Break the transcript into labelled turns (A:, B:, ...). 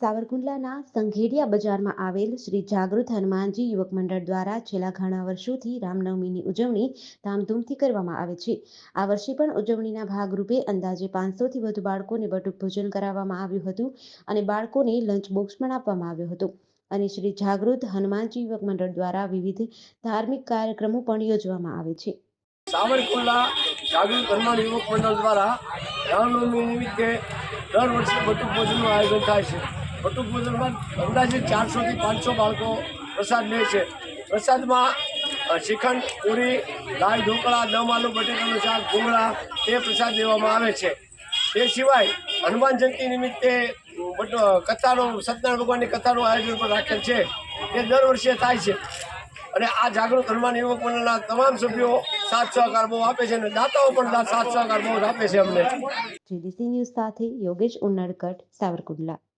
A: સાવરકુંડલાના સંઘેડિયા બજારમાં આવેલ શ્રી જાગૃત હનુમાનજી યુવક મંડળ દ્વારા છેલ્લા ઘણા વર્ષોથી રામનવમીની ઉજવણી ધામધૂમથી કરવામાં આવે છે. આ વર્ષે પણ ઉજવણીના ભાગરૂપે અંદાજે પાંચસોથી વધુ બાળકોને બટુક ભોજન કરાવવામાં આવ્યું હતું અને બાળકોને લંચ બોક્સ પણ આપવામાં આવ્યો હતો. અને શ્રી જાગૃત હનુમાનજી યુવક મંડળ દ્વારા વિવિધ ધાર્મિક કાર્યક્રમો પણ યોજવામાં આવે છે.
B: સાવરકુંડલા જાગૃત હનુમાન યુવક મંડળ દ્વારા રામનવમી નિમિત્તે દર વર્ષે બટુક ભોજનનું આયોજન થાય છે. બટુક ભોજનમાં અંદાજે ચારસોથી પાંચસો બાળકો પ્રસાદ લે છે. પ્રસાદમાં શ્રીખંડ, પૂરી, દાળ, ઢોકળા, દમ, આલુ, બટેટાનું શાક, ભૂંગળા તે પ્રસાદ દેવામાં આવે છે. તે સિવાય હનુમાન જયંતિ નિમિત્તે કથાનો, સત્યનારાયણ ભગવાનની કથાનું આયોજન પણ રાખેલ છે. તે દર વર્ષે થાય છે. અને આ જાગૃત હનુમાન યુવક મંડળના તમામ સભ્યો સાથ સહકાર બહુ આપે છે અને દાતાઓ પણ સાથ સહકાર બહુ આપે છે અમને.
A: જીડીસી ન્યૂઝ સાથે યોગેશ ઉનડકટ, સાવરકુંડલા.